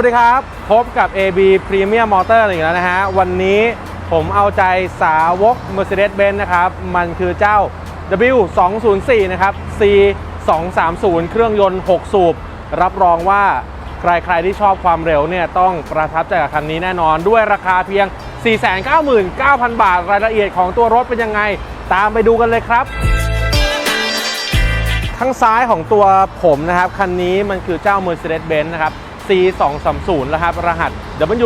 สวัสดีครับ พบกับ AB Premium Motor อีกแล้วนะฮะ วันนี้ผมเอาใจสาวก Mercedes-Benz นะครับ มันคือเจ้า W204 นะครับ C 230 เครื่องยนต์ 6 สูบ รับรองว่าใครๆที่ชอบความเร็วเนี่ย ต้องประทับใจกับคันนี้แน่นอนด้วยราคาเพียง 499,000 บาท รายละเอียดของตัวรถเป็นยังไง ตามไปดูกันเลยครับข้างซ้ายของตัวผมนะครับ คันนี้มันคือเจ้า Mercedes-Benz นะครับ C 2 3 0 นะครับรหัส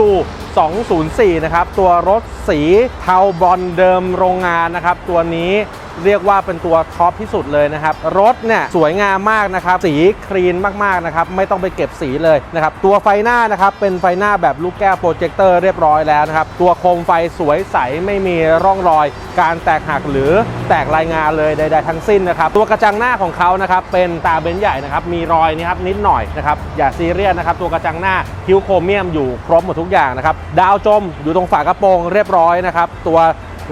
W 204 นะครับ ตัวรถสีเทาบรอนซ์เดิมโรงงานนะครับ ตัวนี้เรียกว่าเป็นตัวท็อปที่สุดเลยนะครับ รถเนี่ยสวยงามมากนะครับ สีคลีนมากๆนะครับ ไม่ต้องไปเก็บสีเลยนะครับ ตัวไฟหน้านะครับ เป็นไฟหน้าแบบลูกแก้วโปรเจคเตอร์เรียบร้อยแล้วนะครับ ตัวโคมไฟสวยใสไม่มีร่องรอย การแตกหักหรือแตกรายงานเลยใด ๆ ทั้งสิ้นนะครับ ตัวกระจังหน้าของเขานะครับ เป็นตาเบนซ์ใหญ่นะครับ มีรอยนี่ครับนิดหน่อยนะครับ อย่าซีเรียสนะครับ ตัวกระจังหน้าคิ้วโครเมียมอยู่ครบหมดทุกอย่างนะครับดาวจมอยู่ตรงฝากระโปรงเรียบร้อยนะครับตัว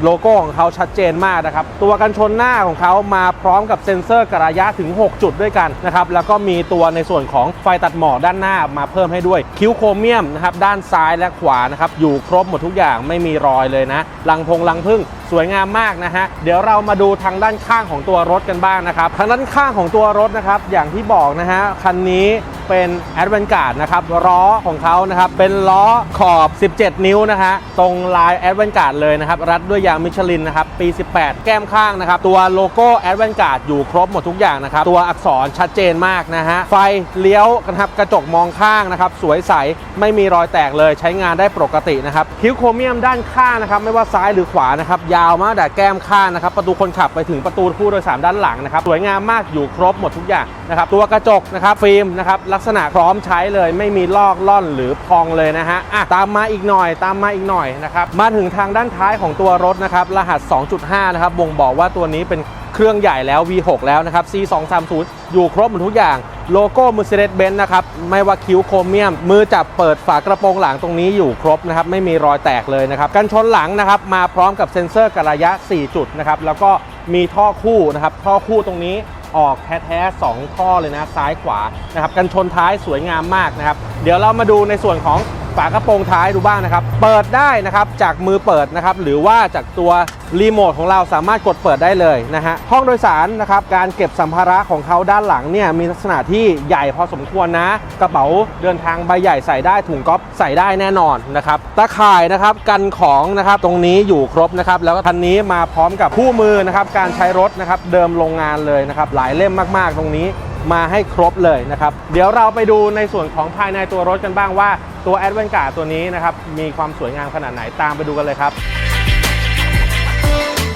โลโก้ของเขาชัดเจนมากนะครับ ตัวกันชนหน้าของเขามาพร้อมกับเซ็นเซอร์กระยะถึง 6 จุดด้วยกันนะครับ แล้วก็มีตัวในส่วนของไฟตัดหมอกด้านหน้ามาเพิ่มให้ด้วย คิ้วโครเมียมนะครับ ด้านซ้ายและขวานะครับ อยู่ครบหมดทุกอย่างไม่มีรอยเลยนะ ลังพงลังพึ่งสวยงามมากนะฮะ เดี๋ยวเรามาดูทางด้านข้างของตัวรถกันบ้างนะครับ ทางด้านข้างของตัวรถนะครับ อย่างที่บอกนะฮะ คันนี้ เป็น a d v a n c a r d นะครับล้อของเขานะครับเป็นล้อขอบ 17 นิ้วนะฮะตรงลาย a d v a n c a r d เลยนะครับรัดด้วยยางมิชลินนะครับปี 18 แก้มข้างนะครับตัวโลโก้ a d v a n c a r d อยู่ครบหมดทุกอย่างนะครับตัวอักษรชัดเจนมากนะฮะไฟเลี้ยวนะครับกระจกมองข้างนะครับสวยใสไม่มีรอยแตกเลยใช้งานได้ปกตินะครับคิ้วโครเมียมด้านข้างนะครับไม่ว่าซ้ายหรือขวานะครับยาวมากแต่แก้มข้างนะครับประตูคนขับไปถึงประตูผู้โดยสารด้านหลังนะครับสวยงามมากอยู่ครบหมดทุกอย่างนะครับตัวกระจกนะครับฟิล์มนะครับลักษณะพร้อมใช้เลย ไม่มีลอกล่อนหรือพองเลยนะฮะอะตามมาอีกหน่อยตามมาอีกหน่อยนะครับมาถึงทางด้านท้ายของตัวรถนะครับรหัส 2.5 นะครับบ่งบอกว่าตัวนี้เป็นเครื่องใหญ่แล้ว V6 แล้วนะครับ C230 อยู่ครบหมดทุกอย่างโลโก้ Mercedes-Benz นะครับ ไม่ว่าคิ้วโครเมียม มือจับเปิดฝากระโปรงหลังตรงนี้อยู่ครบนะครับ ไม่มีรอยแตกเลยนะครับ กันชนหลังนะครับ มาพร้อมกับเซ็นเซอร์กระยะ 4 จุดนะครับ แล้วก็มีท่อคู่นะครับ ท่อคู่ตรงนี้ ออกแท้ๆ2ข้อเลยนะซ้ายขวานะครับกันชนท้ายสวยงามมากนะครับ เดี๋ยวเรามาดูในส่วนของ ฝากระโปรงท้ายดูบ้างนะครับ เปิดได้นะครับจากมือเปิดนะครับหรือว่าจากตัวรีโมทของเราสามารถกดเปิดได้เลยนะฮะห้องโดยสารนะครับการเก็บสัมภาระของเขาด้านหลังเนี่ยมีลักษณะที่ใหญ่พอสมควรนะ กระเป๋าเดินทางใบใหญ่ใส่ได้ถุงก๊อฟใส่ได้แน่นอนนะครับตะข่ายนะครับกันของนะครับตรงนี้อยู่ครบนะครับแล้วก็คันนี้มาพร้อมกับคู่มือนะครับการใช้รถนะครับเดิมโรงงานเลยนะครับหลายเล่มมาก ๆ ตรงนี้มาให้ครบเลยนะครับ เดี๋ยวเราไปดูในส่วนของภายในตัวรถกันบ้างว่า ตัวแอดเวนการ์ตัวนี้นะครับมีความสวยงามขนาดไหนตามไปดูกันเลยครับ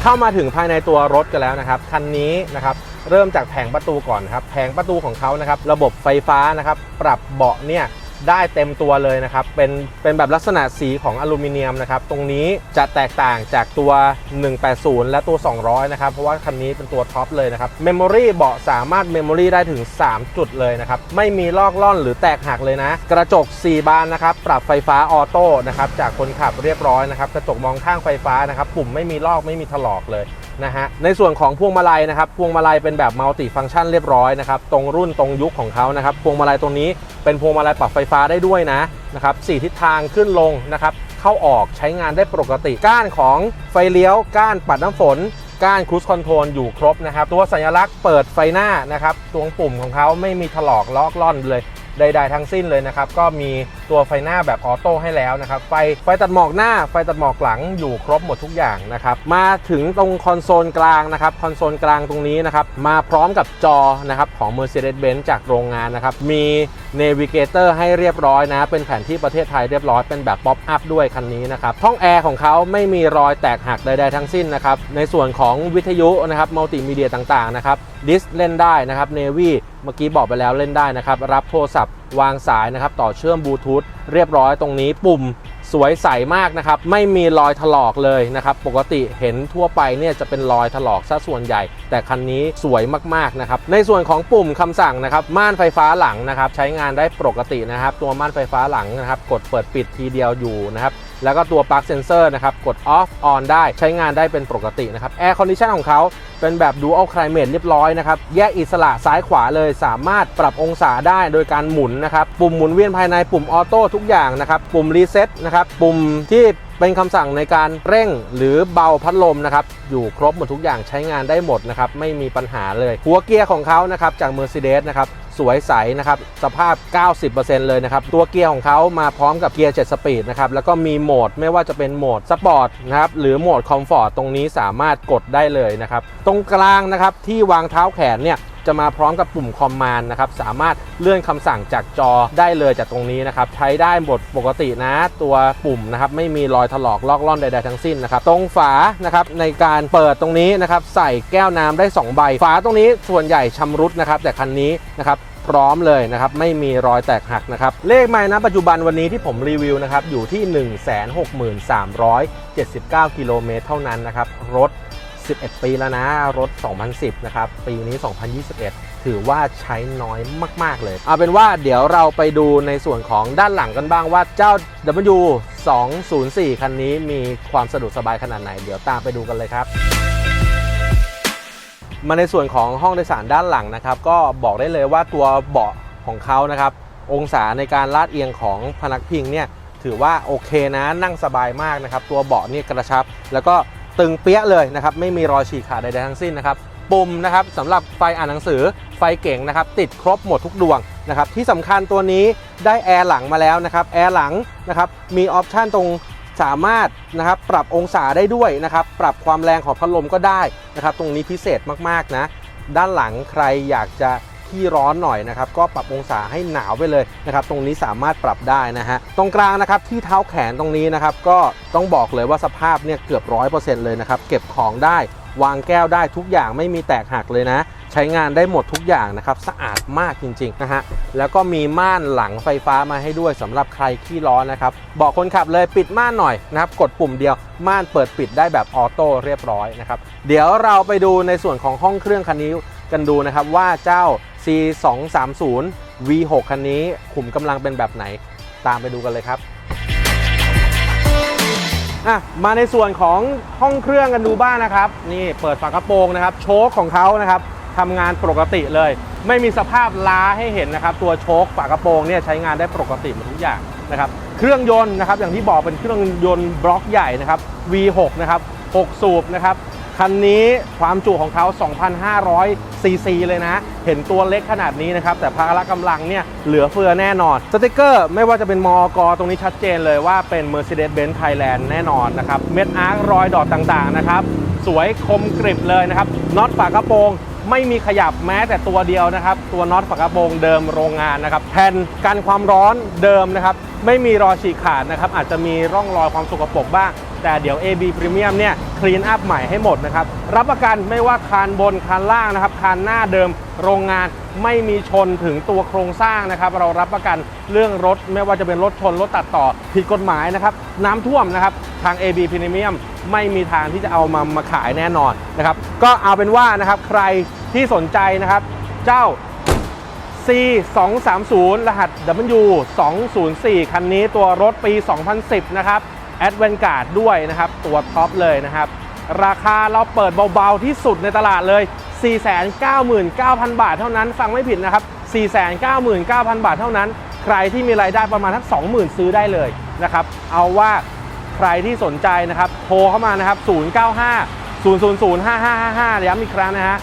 เข้ามาถึงภายในตัวรถกันแล้วนะครับคันนี้นะครับเริ่มจากแผงประตูก่อนครับแผงประตูของเขานะครับระบบไฟฟ้านะครับปรับเบาะเนี่ย ได้เต็มตัวเลยนะครับ เป็นเป็นแบบลักษณะสีของอลูมิเนียมนะครับ ตรงนี้จะแตกต่างจากตัว 180 และตัว 200 นะครับ เพราะว่าคันนี้เป็นตัวท็อปเลยนะครับ เมมโมรี่เบาะสามารถเมมโมรี่ได้ถึง 3 จุดเลยนะครับ ไม่มีลอกล่อนหรือแตกหักเลยนะ กระจก 4 บานนะครับ ปรับไฟฟ้าออโต้นะครับ จากคนขับเรียบร้อยนะครับ กระจกมองข้างไฟฟ้านะครับ ปุ่มไม่มีลอกไม่มีถลอกเลย นะฮะในส่วนของพวงมาลัยนะครับพวงมาลัยเป็นแบบมัลติฟังก์ชันเรียบร้อยนะครับตรงรุ่นตรงยุคของเขานะครับพวงมาลัยตรงนี้เป็นพวงมาลัยปรับไฟฟ้าได้ด้วยนะนะครับสี่ทิศทางขึ้นลงนะครับเข้าออกใช้งานได้ปกติ ก้านของไฟเลี้ยว ก้านปัดน้ำฝน ก้านครู i คอนโทรลอยู่ครบนะครับตัวสัญลักษณ์เปิดไฟหน้านะครับตรงปุ่มของเขาไม่มีถลอกลอกล่อนเลย ใด ๆ ทั้งสิ้นเลยนะครับก็มีตัวไฟหน้าแบบออโต้ให้แล้วนะครับไฟไฟตัดหมอกหน้าไฟตัดหมอกหลังอยู่ครบหมดทุกอย่างนะครับมาถึงตรงคอนโซลกลางนะครับคอนโซลกลางตรงนี้นะครับมาพร้อมกับจอนะครับของ Mercedes-Benz จากโรงงานนะครับมี Navigator ให้เรียบร้อยนะเป็นแผนที่ประเทศไทยเรียบร้อยเป็นแบบป๊อปอัพด้วยคันนี้นะครับห้องแอร์ของเขาไม่มีรอยแตกหักใดๆทั้งสิ้นนะครับในส่วนของวิทยุนะครับมัลติมีเดียต่างๆนะครับดิสเล่นได้นะครับ Navy เมื่อกี้บอกไปแล้วเล่นได้นะครับ รับโทรศัพท์วางสายนะครับ ต่อเชื่อมบลูทูธเรียบร้อยตรงนี้ปุ่มสวยใสมากนะครับ ไม่มีรอยถลอกเลยนะครับ ปกติเห็นทั่วไปเนี่ยจะเป็นรอยถลอกซะส่วนใหญ่ แต่คันนี้สวยมากๆนะครับ ในส่วนของปุ่มคำสั่งนะครับ ม่านไฟฟ้าหลังนะครับ ใช้งานได้ปกตินะครับ ตัวม่านไฟฟ้าหลังนะครับ กดเปิดปิดทีเดียวอยู่นะครับแล้วก็ตัวปลั๊กเซนเซอร์นะครับ กด off on ได้ใช้งานได้เป็นปกตินะครับ Air Condition ของเขาเป็นแบบ Dual Climate เรียบร้อยนะครับ แยกอิสระซ้ายขวาเลยสามารถปรับองศาได้โดยการหมุนนะครับ ปุ่มหมุนเวียนภายในปุ่มออโต้ทุกอย่างนะครับ ปุ่มรีเซ็ตนะครับ ปุ่มที่เป็นคำสั่งในการเร่งหรือเบาพัดลมนะครับ อยู่ครบหมดทุกอย่างใช้งานได้หมดนะครับ ไม่มีปัญหาเลย หัวเกียร์ของเขานะครับจาก Mercedes นะครับ สวยใสนะครับสภาพ 90%เลยนะครับตัวเกียร์ของเขามาพร้อมกับเกียร์ 7 สปีดนะครับแล้วก็มีโหมดไม่ว่าจะเป็นโหมดสปอร์ตนะครับหรือโหมดคอมฟอร์ตตรงนี้สามารถกดได้เลยนะครับตรงกลางนะครับที่วางเท้าแขนเนี่ย จะมาพร้อมกับปุ่มคอมมานด์นะครับสามารถเลื่อนคำสั่งจากจอได้เลยจากตรงนี้นะครับใช้ได้หมดปกตินะตัวปุ่มนะครับไม่มีรอยถลอกลอกล่อนใดๆทั้งสิ้นนะครับตรงฝานะครับในการเปิดตรงนี้นะครับใส่แก้วน้ำได้ 2 ใบ ฝาตรงนี้ส่วนใหญ่ชำรุดนะครับแต่คันนี้นะครับพร้อมเลยนะครับไม่มีรอยแตกหักนะครับเลขไม้นะปัจจุบันวันนี้ที่ผมรีวิวนะครับอยู่ที่ 16379 กิโลเมตรเท่านั้นนะครับรถ 11 ปีแล้วนะรถ 2010 นะครับ ปีนี้ 2021 ถือว่าใช้น้อยมาก ๆ เลย เอาเป็นว่าเดี๋ยวเราไปดูในส่วนของด้านหลังกันบ้างว่าเจ้า W 204 คันนี้มีความสะดวกสบายขนาดไหน เดี๋ยวตามไปดูกันเลยครับมาในส่วนของห้องโดยสารด้านหลังนะครับ ก็บอกได้เลยว่าตัวเบาะของเขานะครับ องศาในการลาดเอียงของพนักพิงเนี่ยถือว่าโอเคนะนั่งสบายมากนะครับ ตัวเบาะนี่กระชับ แล้วก็ ตึงเปี้ยเลยนะครับไม่มีรอยฉีกขาดใดๆทั้งสิ้นนะครับปุ่มนะครับสำหรับไฟอ่านหนังสือไฟเก่งนะครับติดครบหมดทุกดวงนะครับที่สำคัญตัวนี้ได้แอร์หลังมาแล้วนะครับแอร์หลังนะครับมีออปชันตรงสามารถนะครับปรับองศาได้ด้วยนะครับปรับความแรงของพัดลมก็ได้นะครับตรงนี้พิเศษมากๆนะด้านหลังใครอยากจะ ที่ร้อนหน่อยนะครับก็ปรับองศาให้หนาวไปเลยนะครับตรงนี้สามารถปรับได้นะฮะตรงกลางนะครับที่เท้าแขนตรงนี้นะครับก็ต้องบอกเลยว่าสภาพเนี่ยเกือบร้อยเปอร์เซ็นต์เลยนะครับเก็บของได้วางแก้วได้ทุกอย่างไม่มีแตกหักเลยนะ ใช้งานได้หมดทุกอย่างนะครับสะอาดมากจริงๆนะฮะแล้วก็มีม่านหลังไฟฟ้ามาให้ด้วยสำหรับใครขี้ร้อนนะครับบอกคนขับเลยปิดม่านหน่อยนะครับกดปุ่มเดียวม่านเปิดปิดได้แบบออโต้เรียบร้อยนะครับเดี๋ยวเราไปดูในส่วนของห้องเครื่องคันนี้กันดูนะครับว่าเจ้า C230 V6 คันนี้ขุมกำลังเป็นแบบไหนตามไปดูกันเลยครับอะมาในส่วนของห้องเครื่องกันดูบ้างนะครับ นี่เปิดฝากระโปรงนะครับ โชคของเขานะครับทำงานปกติเลย ไม่มีสภาพล้าให้เห็นนะครับ ตัวโชคฝากระโปรงเนี่ยใช้งานได้ปกติหมดทุกอย่างนะครับ เครื่องยนต์นะครับอย่างที่บอกเป็นเครื่องยนต์บล็อกใหญ่นะครับ V6 นะครับ 6 สูบนะครับ คันนี้ความจุของเขา 2,500 ซีซีเลยนะ เห็นตัวเล็กขนาดนี้นะครับ แต่พละกำลังเนี่ยเหลือเฟือแน่นอน สติกเกอร์ไม่ว่าจะเป็นมอกตรงนี้ชัดเจนเลยว่าเป็น Mercedes-Benz Thailand แน่นอนนะครับ เม็ดอาร์ครอยดอทต่างๆนะครับ สวยคมกริบเลยนะครับ น็อตฝากระโปรงไม่มีขยับแม้แต่ตัวเดียวนะครับ ตัวน็อตฝากระโปรงเดิมโรงงานนะครับแผ่นกันความร้อนเดิมนะครับ ไม่มีรอยฉีกขาดนะครับ อาจจะมีร่องรอยความสกปรกบ้าง แต่เดี๋ยว AB Premium เนี่ยคลีนอัพใหม่ให้หมดนะครับ รับประกันไม่ว่าคานบนคานล่างนะครับ คานหน้าเดิมโรงงานไม่มีชนถึงตัวโครงสร้างนะครับ เรารับประกันเรื่องรถไม่ว่าจะเป็นรถชน รถตัดต่อผิดกฎหมายนะครับ น้ำท่วมนะครับ ทาง AB Premium ไม่มีทางที่จะเอามามาขายแน่นอนนะครับ ก็เอาเป็นว่านะครับใครที่สนใจนะครับ เจ้า C 2 3 0 รหัส W 2 0 4 คันนี้ตัวรถปี 2010 นะครับ a d v a n g u a r d ด้วยนะครับ ตัวท็อปเลยนะครับ ราคาเราเปิดเบาๆที่สุดในตลาดเลย 499,000 บาทเท่านั้น ฟังไม่ผิดนะครับ 499,000 บาทเท่านั้น ใครที่มีรายได้ประมาณทัก20,000 ซื้อได้เลยนะครับ เอาว่าใครที่สนใจนะครับ โทรเข้ามานะครับ 095 000 5555 ย้ำอีกครั้งนะฮะ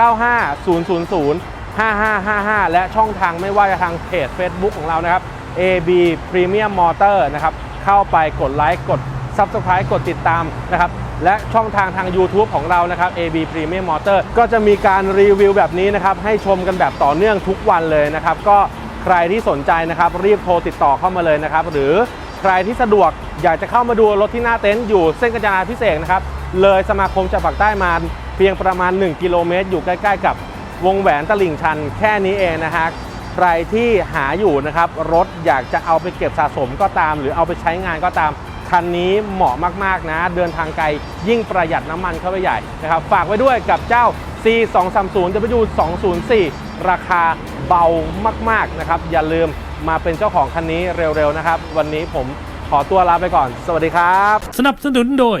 095 000 5555 และช่องทางไม่ว่าจะทางเพจ Facebook ของเรานะครับ AB Premium Motor นะครับ เข้าไปกดไลค์กด Subscribe กดติดตามนะครับและช่องทางทาง YouTube ของเรานะครับ AB Premium Motor ก็จะมีการรีวิวแบบนี้นะครับให้ชมกันแบบต่อเนื่องทุกวันเลยนะครับก็ใครที่สนใจนะครับรีบโทรติดต่อเข้ามาเลยนะครับหรือใครที่สะดวกอยากจะเข้ามาดูรถที่หน้าเต็นท์อยู่เส้นกระจาพิเศษนะครับเลยสมาคมจับปากใต้มาเพียงประมาณ 1 กิโลเมตร อยู่ใกล้ ๆ กับวงแหวนตลิ่งชันแค่นี้เองนะฮะ ใครที่หาอยู่นะครับ รถอยากจะเอาไปเก็บสะสมก็ตาม หรือเอาไปใช้งานก็ตาม คันนี้เหมาะมากๆนะ เดินทางไกลยิ่งประหยัดน้ำมันเข้าไปใหญ่นะครับ ฝากไว้ด้วยกับเจ้า C 2 3 0 W 2 0 4ราคาเบามากๆนะครับ อย่าลืมมาเป็นเจ้าของคันนี้เร็วๆนะครับ วันนี้ผมขอตัวลาไปก่อน สวัสดีครับ สนับสนุนโดย